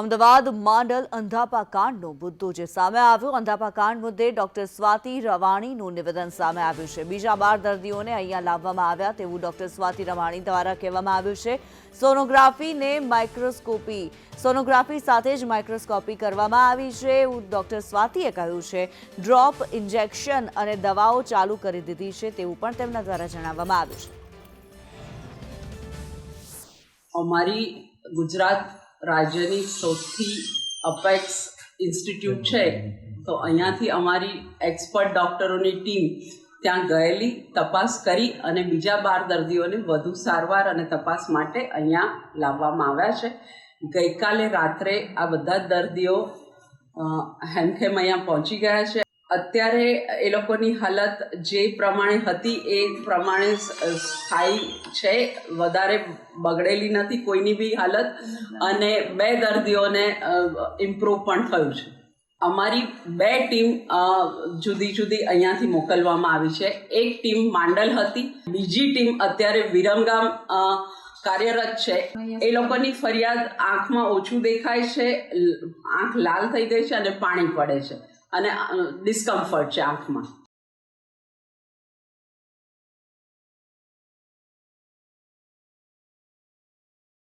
અમદાવાદ માંડલ અંધાપા કાંડનો મુદ્દો જે સામે આવ્યો. અંધાપા કાંડ મુદ્દે ડોક્ટર સ્વાતિ રવાણીનું નિવેદન સામે આવ્યું છે. બીજા બાર દર્દીઓને અહીંયા લાવવામાં આવ્યા તેવું ડોક્ટર સ્વાતિ રવાણી દ્વારા કહેવામાં આવ્યું છે. સોનોગ્રાફીને માઇક્રોસ્કોપી, સોનોગ્રાફી સાથે જ માઇક્રોસ્કોપી કરવામાં આવી છે એવું ડોક્ટર સ્વાતિએ કહ્યું છે. ડ્રોપ ઇન્જેક્શન અને દવાઓ ચાલુ કરી દીધી છે તેવું પણ તેમના દ્વારા જણાવવામાં આવ્યું છે. અમારી ગુજરાત રાજ્યની સૌથી અપેક્સ ઇન્સ્ટિટ્યૂટ છે. તો અહીંયાથી અમારી એક્સપર્ટ ડૉક્ટરોની ટીમ ત્યાં ગયેલી, તપાસ કરી અને બીજા બાર દર્દીઓને વધુ સારવાર અને તપાસ માટે અહીંયા લાવવામાં આવ્યા છે. ગઈકાલે રાત્રે આ બધા દર્દીઓ હેમખેમ અહીંયા પહોંચી ગયા છે. અત્યારે એ લોકોની હાલત જે પ્રમાણે હતી એ પ્રમાણે સ્થાયી છે. વધારે બગડેલી નથી કોઈની બી હાલત અને બે દર્દીઓને ઇમ્પ્રૂવ પણ થયું છે. અમારી બે ટીમ જુદી જુદી અહીંયાથી મોકલવામાં આવી છે. એક ટીમ માંડલ હતી, બીજી ટીમ અત્યારે વિરમગામ કાર્યરત છે. એ લોકોની ફરિયાદ આંખમાં ઓછું દેખાય છે આંખ લાલ થઈ ગઈ છે અને પાણી પડે છે. અને ડિસ્કમ્ફર્ટ છે આંખમાં.